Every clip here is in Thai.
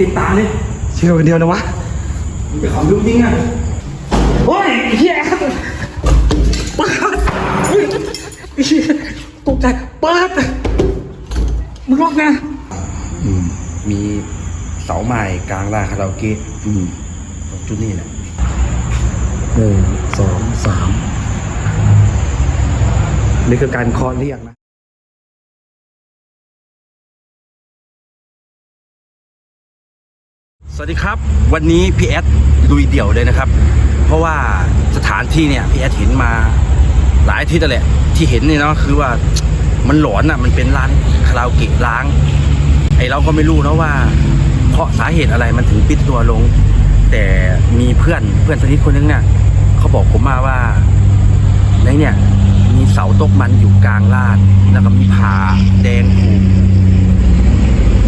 ติดตาเลยเชื่อคนเดียวนะวะมึงจะขำจริงๆอะโอ้ยไอ้เฮียเปิดเฮ้ยไอ้เหี้ยตกใจเปิดมึงล็อกนะมีเสาไม้กลางลานคาราโอเกะอืมตรงจุดนี้แหละหนึ่งสองสามนี่คือการเคอเรียกนะ สวัสดีครับ วันนี้พี่แอดลุยเดี่ยวเลยนะครับ เพราะว่าสถานที่เนี่ยพี่แอดเห็นมาหลายที่นั่แหละ ที่เห็นเนี่ยเนาะคือว่ามันหลอนอะมันเป็นร้านคาราโอเกะล้าง ไอเราก็ไม่รู้นะว่า เพราะสาเหตุอะไรมันถึงปิดตัวลง แต่มีเพื่อนเพื่อนสนิทคนนึงเนี่ยเขาบอกผมมาว่าในเนี่ยมีเสาตกมันอยู่กลางลานแล้วก็มีผาแดงผูก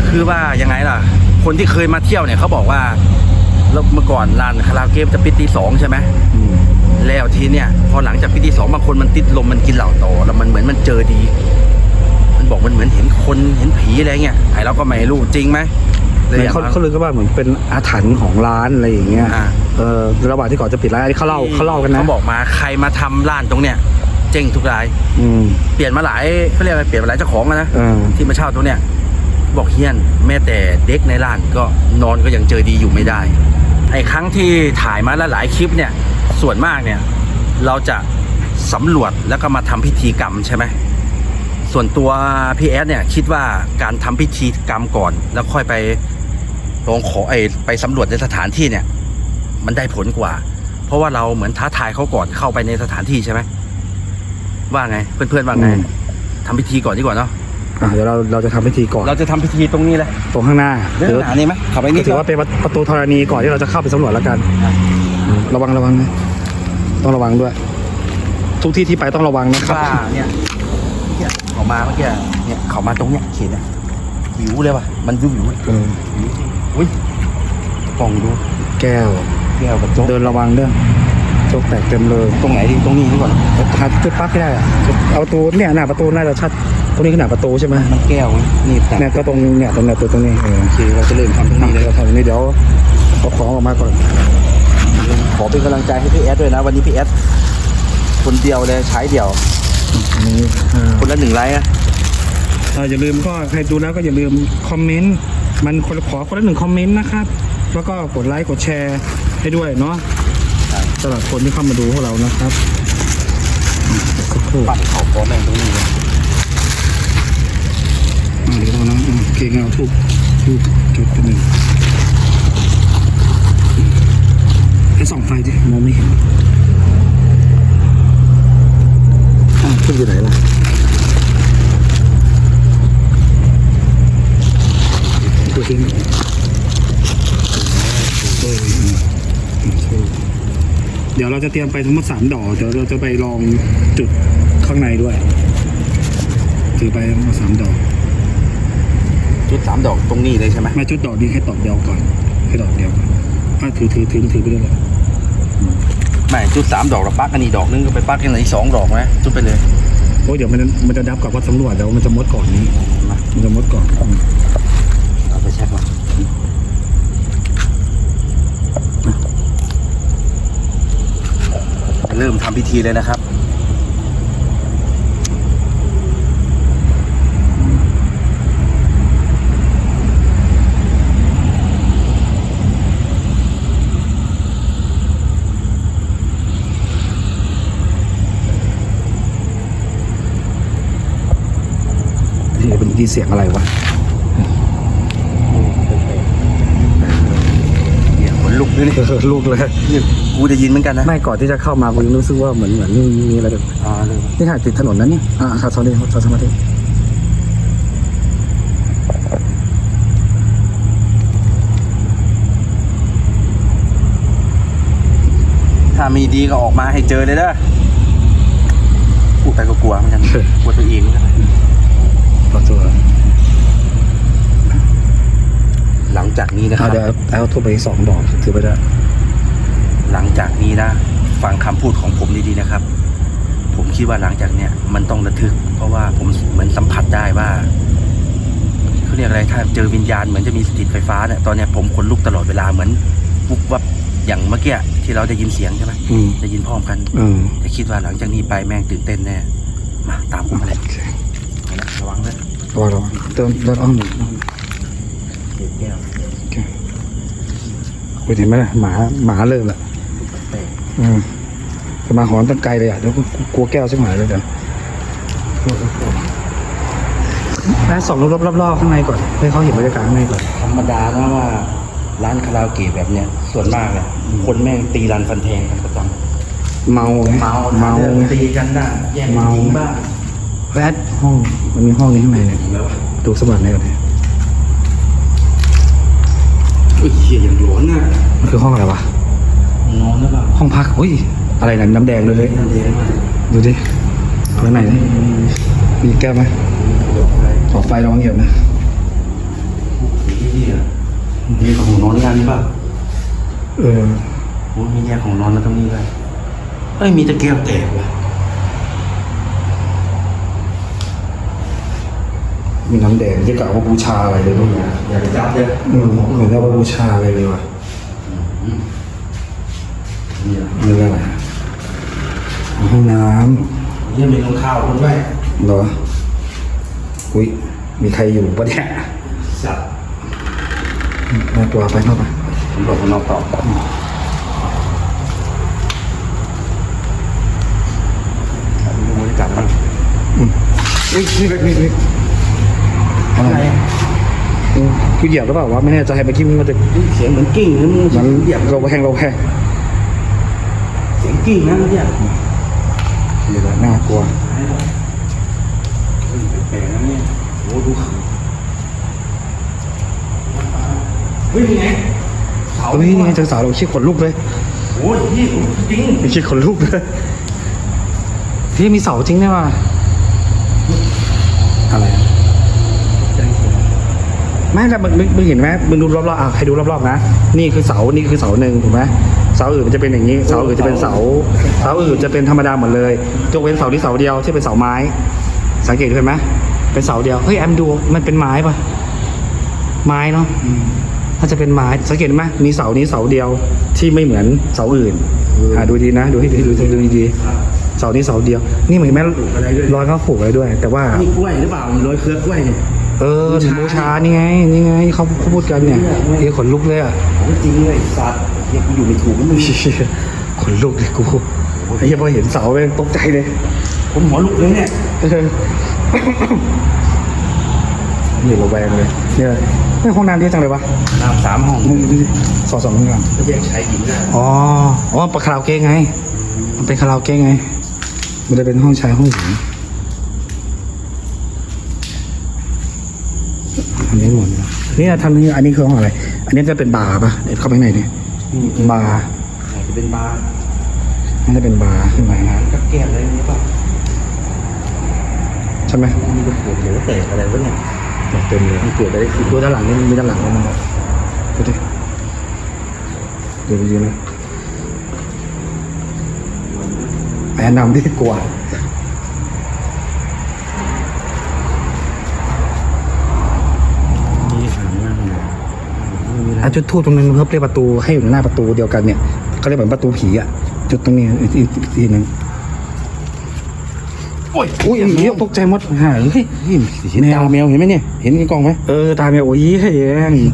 คือว่ายังไงล่ะ คนที่เคยมาเที่ยวเนี่ยเขาบอกว่าแล้วเมื่อก่อนร้านคาราโอเกะจะปิดตีสองใช่ไหมอืมแล้วทีเนี่ยพอหลังจากปิดตีสองบางคนมันติดลมมันกินเหล่าต่อ แล้วมันเหมือนมันเจอดี มันบอกมันเหมือนเห็นคนเห็นผีอะไรเงี้ยไอเราก็ไม่รู้จริงไหมเลยอยากเขามาเขาเลยก็ว่าเหมือนเป็นอาถรรพ์ของร้านอะไรอย่างเงี้ยอ่าเออระหว่างที่ก่อนจะปิดร้านอันนี้เขาเล่าเขาเล่ากันนะเขาบอกมาใครมาทำร้านตรงเนี้ยเจ๊งทุกราย อืมเปลี่ยนมาหลายเขาเรียกอะไรเปลี่ยนมาหลายเจ้าของแล้วนะเออที่มาเช่าตรงเนี้ย บอกเฮียน แม้แต่เด็กในร้านก็นอนก็ยังเจอดีอยู่ไม่ได้ ไอ้ครั้งที่ถ่ายมาแล้วหลายคลิปเนี่ย ส่วนมากเนี่ย เราจะสำรวจแล้วก็มาทำพิธีกรรมใช่ไหมส่วนตัวพี่แอดเนี่ยคิดว่าการทำพิธีกรรมก่อน แล้วค่อยไปลองขอไอ้ไปสำรวจในสถานที่เนี่ย มันได้ผลกว่า เพราะว่าเราเหมือนท้าทายเขาก่อนเข้าไปในสถานที่ใช่ไหมว่าไง เพื่อนๆว่าไงอืมทำพิธีก่อนดีกกว่าเนาะ อะเดี๋ยวเราเราจะทำพิธีก่อนเราจะทำพิธีตรงนี้เลยตรงข้างหน้าเรื่องหนานี่ไหมขับไปก็นี่ถือว่าเป็นประตูธรณีก่อนที่เราจะเข้าไปสำรวจแล้วกันอืมระวังระวังนะต้องระวังด้วย ทุกที่ที่ไปต้องระวังนะครับ ว่าเนี่ยเนี่ยเขามาเมื่อกี้เนี่ยเขามาตรงเนี้ยเขียนเนี่ยหิวเลยว่ะมันวิวหิวเออหิวจริงอุ้ยกล่องดูแก้ว แก้วกับโจ๊กเดินระวังเด้อโจกแตกเต็มเลยตรงไหนดีตรงนี้ดีกว่าหาจุดปลั๊กให้ได้อะเอาประตูเนี่ยหน้าประตูน่าจะชัด ตรงนี้ขนาดประตูใช่ไหมมันแก้วไหมนี่แต่เนี่ยก็ตรงเนี่ยตรงเนี่ยตัวตรงนี้เออโอเคเราจะเริ่มทำตรงนี้เลยเราทำตรงนี้เดี๋ยวเอาของออกมาก่อน ขอเป็นกำลังใจให้พี่แอดด้วยนะ วันนี้พี่แอดคนเดียวเลยใช้เดียวอันนี้อ่าคนละหนึ่งไลค์อะเอ่ออย่าลืมก็ใครดูแล้วก็อย่าลืมคอมเมนต์มันคนละขอคนละหนึ่งคอมเมนต์นะครับ แล้วก็กดไลค์กดแชร์ให้ด้วยเนาะสำหรับคนที่เข้ามาดูพวกเรานะครับสักครู่ปั่นเขาโป๊แม่งตรงนี้เลย อ่าเดี๋ยวเรานะอ่าโอเคงั้นเอาทูบทูบจุดตัวหนึ่งให้ส่องไฟดิมองไม่เห็นอ่าทูบอยู่ไหนล่ะตัวทิ้งเออทูบเดี๋ยวเราจะเตรียมไปทั้งหมดสามดอก เดี๋ยวเราจะไปลองจุดข้างในด้วย ถือไปทั้งหมดสามดอก จุดสามดอกตรงนี้เลยใช่ไหมมาจุดดอกนี้ให้ดอกเดียวก่อนให้ดอกเดียวก่อนอะถือถือถือถือไปด้วยเลยไม่จุดสามดอกเราปักอันนี้ดอกนึงก็ไปปักกันอีกสองดอกไหมจุดไปเลยโอ้ยเดี๋ยวมันมันจะดับกับวัดสำรวจแล้วมันจะมดก่อนนี้มามันจะมดก่อนอืมเอาไปเช็คมาเริ่มทำพิธีเลยนะครับ นี่เป็นที่เสียงอะไรวะเนี่ยขนลุกด้วยนี่เออลูกเลย นี่กูจะยินเหมือนกันนะไม่ก่อนที่จะเข้ามากูยังรู้สึกว่าเหมือนเหมือนมีอะไรแบบอ่าเลยนี่ถ่ายติดถนนนะเนี่ยอ่าครับสวัสดีครับสวัสดีถ้ามีดีก็ออกมาให้เจอเลยเด้อพูดไปก็กลัวเหมือนกันกลัวตัวเองเหมือนกัน ต่อตัว หลังจากนี้นะคเอารับ เดี๋ยวเอาทูบไปอีกสองดอกถือไปได้หลังจากนี้นะ ฟังคำพูดของผมดีๆนะครับ ผมคิดว่าหลังจากเนี้ยมันต้องระทึก เพราะว่าผมเหมือนสัมผัสได้ว่าเขาเรียกอะไรถ้าเจอวิญญาณเหมือนจะมีสถิตไฟฟ้าเนี่ยตอนเนี้ยผมขนลุกตลอดเวลาเหมือนวุบวับอย่างเมื่อกี้ที่เราได้ยินเสียงใช่ไหมอืมได้ยินพร้อมกันเออแต่คิดว่าหลังจากนี้ไปแม่งตื่นเต้นแน่มาตามผมมาเลย โอเค ระวังระวังเดินเดินอ้อมหนึ่งเก็บแก้วโอเคโอ้ยเห็นไหมล่ะหมาหมาเริ่มละแต่อืมจะมาหอนตั้งไกลเลยอะเดี๋ยวกูกลัวแก้วสักหน่อยเลยเดี๋ยวแม่ส่องรอบๆรอบๆข้างในก่อนให้เขาเห็นบรรยากาศข้างในก่อนธรรมดานะว่าร้านคาราโอเกะแบบเนี้ยส่วนมากเลยคนแม่งตีรันฟันแทงกันประจำเมาไงเมาเมาเรื่องไงตีกันได้แย่งเมาจริงบ้าง แวดห้องมันมีห้องนี้ข้างในเนี่ยแล้วดูสมบัติในก่อนดิอุ้ยเหี้ยอย่างหลอนน่ะมันคือห้องอะไรวะ นอนแล้วเปล่าห้องพักอุ้ยอะไรนะน้ำแดงเลยเลยนั่นเองมากดูดิข้างในนี่มีแก้วไหมขอไฟระวังเหยียบนะนี่อะมีของนอนงานนี่ป่ะเออ โอ้ยมีแยกของนอนแล้วตรงนี้เลยเอ้ยมีตะเกียบแตกว่ะ มีน้ำแดงที่กะว่าบูชาอะไรเลยด้วยอย่าไปจับเลยอืมเหมือนกับว่าบูชาอะไรเลยว่ะนี่อะนี่อะไรห้องน้เยี่ยมีรองเท้าคนด้วยำเหรออุ้ยมีใครอยู่ปะเนี่ยสัตว์แม่ตัวไปเข้าไปผมบอกคนนอกต่อดูบรรยากาศมันอุ้ยนี่นี่นี่นี่อะไรอืม กูเหยียบหรือเปล่าวะไม่แน่ใจเมื่อกี้มันจะเสียงเหมือนกิ้งนะมึงมันเหยียบเราแหงเราแหงเสียงกิ้งนะเมื่อกี้เดี๋ยวนะน่ากลัวแปลกนะเนี่ยโอ้ดูเขาเฮ้ยนี่ไงเสาเฮ้ยนี่ไงเจอสาวเราชี้ขนลุกเลยโอ้ยพี่จริงมีชี้ขนลุกเลยพี่มีเสาจริงเนี่ยว่ะอะไร ไม่แต่มึงมึงมึงเห็นไหมมึงดูรอบๆอะให้ดูรอบๆนะนี่คือเสานี่คือเสาหนึ่งถูกไหมเสาอื่นมันจะเป็นอย่างนี้ เสาอื่นจะเป็นเสา เสาอื่นจะเป็นธรรมดาหมดเลยยกเว้นเสาที่เสาเดียวที่เป็นเสาไม้ สังเกตดูเห็นไหมเป็นเสาเดียวเฮ้ยแอมดูมันเป็นไม้ปะไม้เนาะถ้าจะเป็นไม้สังเกตไหมมีเสานี้เสาเดียวที่ไม่เหมือนเสาอื่นอ่าดูดีนะ ดูให้ดีดูดูดีๆเสานี้เสาเดียว นี่เหมือนแม่รอยเขาผูกไว้ด้วย แต่ว่ามีกล้วยหรือเปล่ามีรอยเครือกล้วยเนี่ย เออถึงบูชานี่ไง นี่ไงเขาเขาพูดกันเนี่ยเฮ้ยขนลุกเลยอะของจริงเลยสัตว์เฮียกูอยู่ไม่ถูกมันมึงเชี่ยขนลุกเลยกูไอ้เหี้ยพอเห็นเสาเลยตกใจเลย ผมหัวลุกเลยเนี่ยเออนี่ระแวงเลยเนี่ยนี่ห้องน้ำเยอะจังเลยวะน้ำสามห้องมึงดูดิสองสองห้องน้ก็แยกชายหญิงได้ำอ๋ออ๋อเป็นคาราโอเกะไง มันเป็นคาราโอเกะไง มันจะเป็นห้องชายห้องหญิง ทำได้หมดเลยนี่ทำนี่อันนี้คือห้องอะไร อันนี้จะเป็นบาร์ป่ะเดี๋ยวเข้าไปข้างในดิบาร์ไหนจะเป็นบาร์น่าจะเป็นบาร์ขึ้นไปอาหารกับแก้มอะไรอย่างเงี้ยป่ะใช่ไหมมีกระปุกหรือแตกอะไรวะเนี่ยเต็มเลยมันเกิดอะไรขึ้นดูด้านหลังนี่มีด้านหลังแล้วมั้งดูดิดูดีๆนะแนะนำที่กลัวมี อะไรอะจุดทูบตรงนั้นเพื่อเรียกประตูให้อยู่หน้าประตูเดียวกันเนี่ยเขาเรียกเหมือนประตูผีอะจุดตรงนี้อีกอีกอีกทีหนึ่งโอ้ยอุ้ยเหี้ยตกใจหมดหายเฮ้ยเห็นตาแมวเห็นไหมเนี่ยเห็นในกล้องไหมเออตาแมวโอ้ยเฮ้ย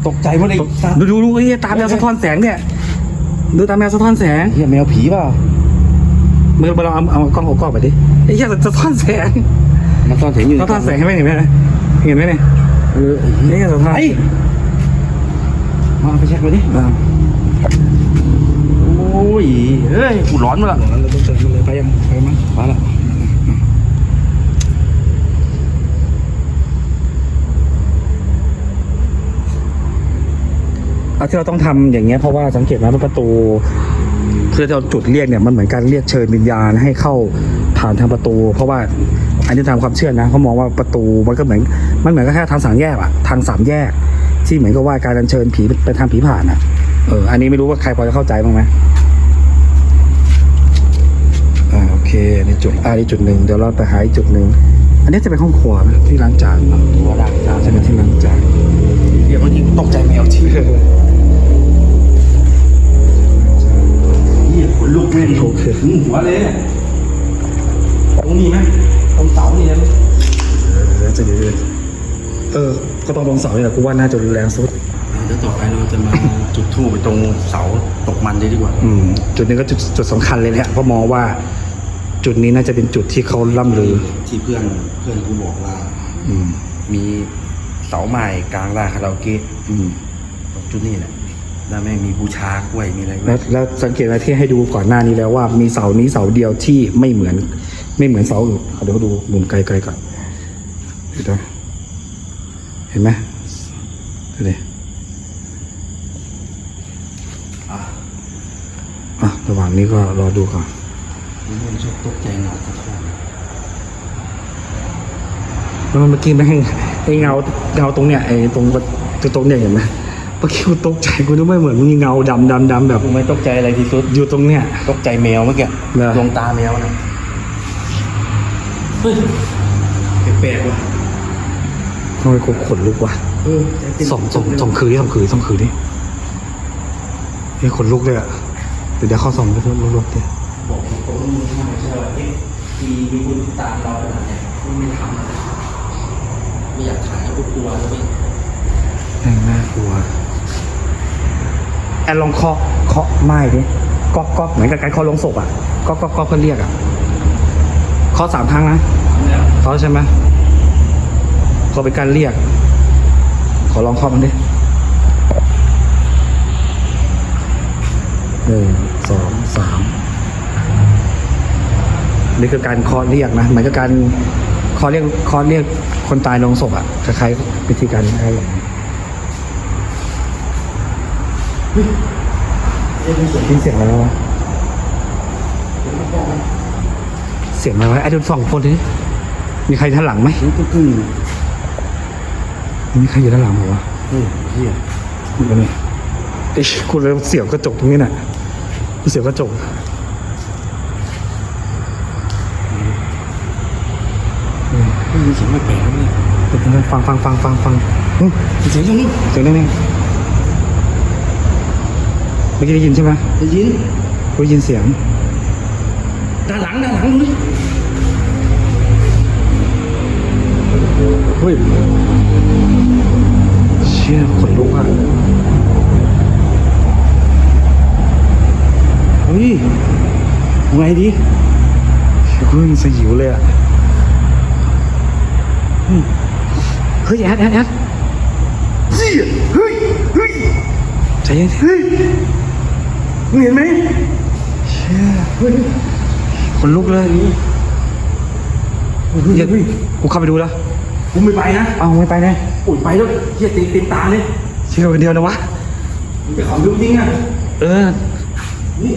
ตกใจหมดเลยสัตว์ดูดูดูเฮ้ยตาแมวสะท้อนแสงเนี่ยดูตาแมวสะท้อนแสงเฮียแมวผีเปล่ามือเราเอาเอากล้องเอากล้องไปดิไอ้เหี้ยสะท้อนแสงมันตอนเสียงอยู่ในสะท้อนแสงให้ไหมเห็นไหมเห็นไหมเนี่ยเออนี่สะท้อนไอ้ มาไปเช็คมาดิอ่าโอ้ยเฮ้ยกูร้อนมาละเราต้องเติมมันเลยไปยังไปมั้งมาละเอาที่เราต้องทำอย่างเงี้ยเพราะว่าสังเกตไหมว่าประตูคือเราจุดเรียกเนี่ยมันเหมือนการเรียกเชิญวิญญาณให้เข้าผ่านทางประตู เพราะว่าอันนี้ตามความเชื่อนะเขามองว่าประตูมันก็เหมือนมันเหมือนกับแค่ทางสามแยกอะทางสามแยก ที่เหมือนกับว่าการอัญเชิญผีไปทางผีผ่านอะเออ อันนี้ไม่รู้ว่าใครพอจะเข้าใจบ้างไหมอ่าโอเคอันนี้จุดอ่านี่จุดหนึ่งเดี๋ยวเราไปหาอีกจุดหนึ่งอันนี้จะเป็นห้องครัวนะที่ล้างจานเนาะตัวด่างจานจะเป็นที่ล้างจานเดี๋ยวบางทีตกใจแมวที่นี่ขนลุกแม่ดิโอเคถึงหัวเลยเนี่ยตรงนี้ไหมตรงเสานี่นะเดี๋ยวจะเดือดเออ ก็ต้องลงเสาเลยแหละกูว่าน่าจะรุนแรงสุดเดี๋ยวต่อไปเราจะมา จุดธูปไปตรงเสาตกมันเลยดีกว่า อืมจุดนี้ก็จุดจุดสำคัญเลยแหละเพราะมองว่าจุดนี้น่าจะเป็นจุดที่เขาล่ำลือ ที่เพื่อนเพื่อนกูบอกว่า อืม มีเสาใหม่กลางลานคาราโอเกะอืม ตรงจุดนี้แหละแล้วแม่งมีบูชากล้วยมีอะไรด้วแล้ยวแล้วสังเกตไหมที่ให้ดูก่อนหน้านี้แล้วว่ามีเสานี้เสาเดียวที่ไม่เหมือน ไม่เหมือนเสาอื่นเอาเดี๋ยวดูมุมไกลๆก่อนเห็นไหม เห็นไหมดูดิอะอะระหว่างนี้ก็รอดูก่อนนี่มันชอบตกใจเงาสะท้อนแล้วเมื่อกี้แม่งไอ้เงาเงาตรงเนี้ยไอ้ตรงตรงตรงเนี้ยเห็นไหมเมื่อกี้กูตกใจกูนึกว่าเหมือนมีเงาดำดำดำแบบกูไม่ตกใจอะไรที่สุดอยู่ตรงเนี้ยตกใจแมวเมื่อกี้เหรอดวงตาแมวนะเฮ้ยแปลกๆว่ะทำไมกูขนลุกวะเออใจเต้นสองสองสองคืนดิสองคืนสองคืนดิเฮ้ยขนลุกเลยอะเดี๋ยวเดี๋ยวเข้าสองไปลุกๆดิบอกตรงๆมึงทำไม่ใช่ว่าเอ๊ะทีมีคนติดตามเราขนาดเนี้ยมึงไม่ทำอะไรไม่อยากถ่ายให้กูกลัวแล้วพี่แม่งน่ากลัวแอนลองเคาะเคาะไม้ดิก๊อกก๊อกเหมือนกับการเคาะลงศพอะก๊อกก๊อกก๊อกเพื่อเรียกอะเคาะสามครั้งนะเคาะใช่ไหม เคาะเป็นการเรียก ขอลองเคามันดิหนึ่งสองสามนี่คือการคาะเรียกนะเหมือนกับการคาะเรียกคาะเรียกคนตายลงศพอะคล้ายๆวิธีการอะไรอย่างนี้ยินเสียงอะไรวะเสียงอะไรวะไอ้ดูสองคนดิมีใครด้านหลังไหมนี่ก็กึ่ง มีใครอยู่ด้านหลังเหรอวะเฮ้ยเฮียอยู่ตรงนี้ไอ้ยกูเลยเสียวกระจกตรงนี้น่ะกูเสียวกระจกไม่มีเสียงแปลกๆแล้วเนี่ยเดี๋ยวๆฟังฟังฟังฟังฟังอืมเสียงยังนี่เสียงนิ่งๆเมื่อกี้ได้ยินใช่ไหมได้ยินกูได้ยินเสียงด้านหลังด้านหลังดูดิเฮ้ย เชี่ยขนลุกอะเฮ้ยไงดีกูยังสยิวเลยอะเฮ้ยเฮ้ยแอดแอดแอดเสียเฮ้ยเฮ้ยใจเย็นเฮ้ยมึงเห็นไหมเชี่ยเฮ้ยขนลุกเลยเฮ้ยเดี๋ยวกูเข้าไปดูแล้วกูไม่ไปนะ เอาไม่ไปแน่โอ้ยไปแล้วเฮียตีเต็มตาเลยเชื่อคนเดียวนะวะมึงไปขอดูจริงอะเออ นี่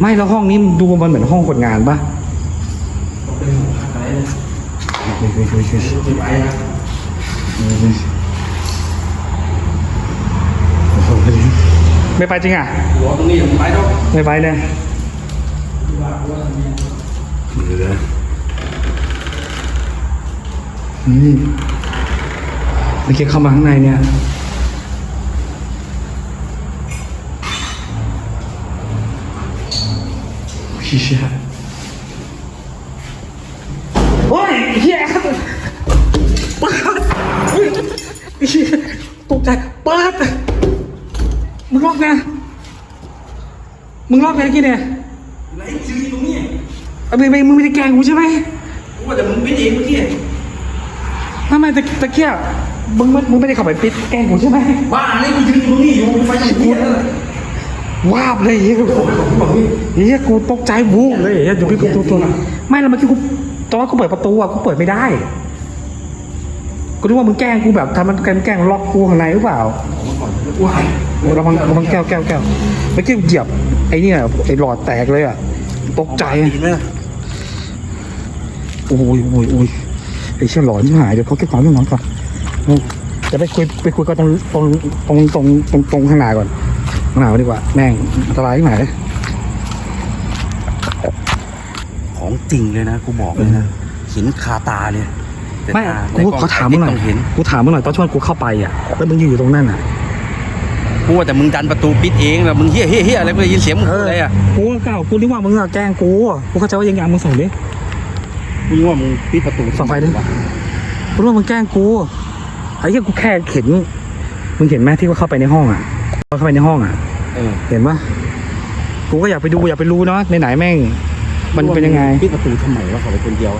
ไม่แล้วห้องนี้ดูมันเหมือนห้องคนงานปะเป็นอะไรนะเฮ้ยเฮ้ยเฮ้ยเฮ้ยไม่ไปนะไม่ไปจริงอะหัวตรงนี้อย่าไปดอกไม่ไปเลยนี่ เมื่อกี้เข้ามาข้างในเนี่ยพี่เชี่ยโอ้ยเฮียเปิดเฮ้ยเฮียตกใจเปิดมึงล็อกไงมึงล็อกไงเมื่อกี้เนี่ยไหนชื่อตรงนี้เอาไม่ไม่มึงไม่ได้แกล้งกูใช่ไหมกูว่าแต่มึงเป็นเองเมื่อกี้ทำไมตะตะเกียบ มึงไม่มึงไม่ได้เข้าไปปิดแกล้งกูใช่ไหมบ้าเลยกูยืนตรงนี้อยู่ไปอย่างเงี้ยนั่นแหละวาบเลยเฮียกูเฮียกูตกใจวูบเลยเฮียอยู่พี่ประตูตัวไม่แล้วเมื่อกี้กูตอนว่ากูเปิดประตูอะกูเปิดไม่ได้กูนึกว่ามึงแกล้งกูแบบทำมันแกล้งล็อกกูข้างในหรือเปล่าว้ายระวังระวังแก้วแก้วแก้วเมื่อกี้เหยียบไอ้เนี่ยไอ้หลอดแตกเลยอะตกใจดีไหมล่ะโอ้ยโอ้ยโอ้ยไอ้เชี่ยหลอนที่หายเดี๋ยวเขาเก็บของเรื่องนอนก่อนเออ จะไปคุยไปคุยกันตรงตรงตรงตรงตรงตรงข้างหน้าก่อนข้างหน้าดีกว่า แม่งอันตรายที่ไหนของจริงเลยนะกูบอกเลยนะเห็นคาตาเลยแต่ไม่ถ้ในกูกล้องขอถามมึงหน่อยต้องเห็นกูถามมึงหน่อยตอนช่วงกูเข้าไปอะแล้วมึงยืนอยู่ตรงนั้นอะกูว่าแต่มึงดันประตูปิดเองแล้วมึงเฮี้ยเฮี้ยเฮี้ยอะไรกูได้ยินเสียงมึงพูดอะไรอะกูก็เก่ากูนึกว่ามึงอะแกล้งกูกูเข้าใจว่ายังไงมึงส่งดิกูนึกว่ามึงปิดประตูส่องไฟดิกูรู้ว่ามึงแกล้งกู ไอ้เหี้ยกูแค่เห็นมึงเห็นไหมที่เขาเข้าไปในห้องอะเขาเข้าไปในห้องอะเออเห็นปะกูก็อยากไปดูอยากไปรู้เนาะไหนๆแม่ง มันเป็นยังไงปิดประตูทำไมวะเขาไปคนเดียว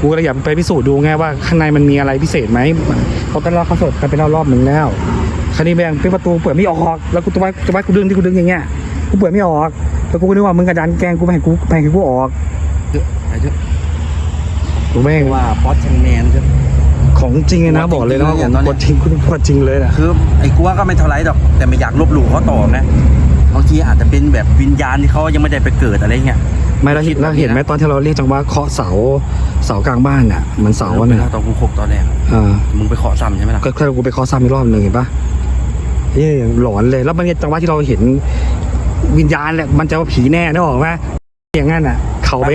กูก็เลยอยากไปพิสูจน์ดูไงว่าข้างในมันมีอะไรพิเศษไหมเขาตอนเราเขาสดกันไปแล้วรอบหนึ่งแล้วคราวนี้แบงเป็นประตูเปิดไม่ออกแล้วกูตัวไว้ตัวไว้กูดึงที่กูดึงอย่างเงี้ยกูเปิดไม่ออกแล้วกูก็นึกว่ามึงกระดันแกล้งกูไม่ให้กูไม่ให้กูออกเถอะไปเถอะกูแม่งว่าป๊อตแชงแมนเถอะ ของจริงเลยนะของจริงบอกเลยนะเนี่ยตอนเนี้ยกดจริงคุณกดจริงเลยนะคือไอ้กูว่าก็ไม่เท่าไรดอกแต่ไม่อยากลบหลู่เขาต่อไงบางทีอาจจะเป็นแบบวิญญาณที่เขายังไม่ได้ไปเกิดอะไรเงี้ยไม่เราเห็นเราเห็นไหมตอนที่เราเรียกจังหวะเคาะเสาเสากลางบ้านอะมันเสาอะเนี่ยตอนกูคกตอนแรกเออมึงไปเคาะซ้ำใช่ไหมล่ะก็แค่กูไปเคาะซ้ำอีกรอบหนึ่งเห็นปะเฮ้ยหลอนเลยแล้วมันจังหวะที่เราเห็นวิญญาณแหละมันจะว่าผีแน่นึกออกไหมอย่างงั้นอะ เขาไป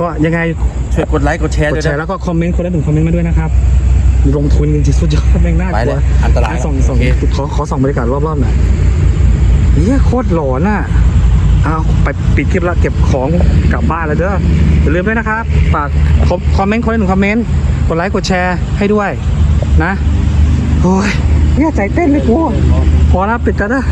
ก็ยังไง ช่วยกดไลค์กดแชร์กด้ดวยแชร์นะ แล้วก็คอมเมนต์คนละหนึ่งคอมเมนต์มาด้วยนะครับลงทุนจริงๆสุดยอดแม่งน่ากไปลัเลวยอันตรายส่องส่องโอเค ขอขอส่องบรรยากาศรอบๆหน่อยเฮียโคตรหลอนอะเอาไปปิดคลิปแล้วเก็บของกลับบ้านแล้วเด้ออย่าลืมด้วยนะครับฝากคอมคอมเมนต์คนละหนึ่งคอมเมนต์กดไลค์กดแชร์ให้ด้วยนะโอ้ยเนี่ยใจเต้นเลยกูพอแล้วปิดกันนะ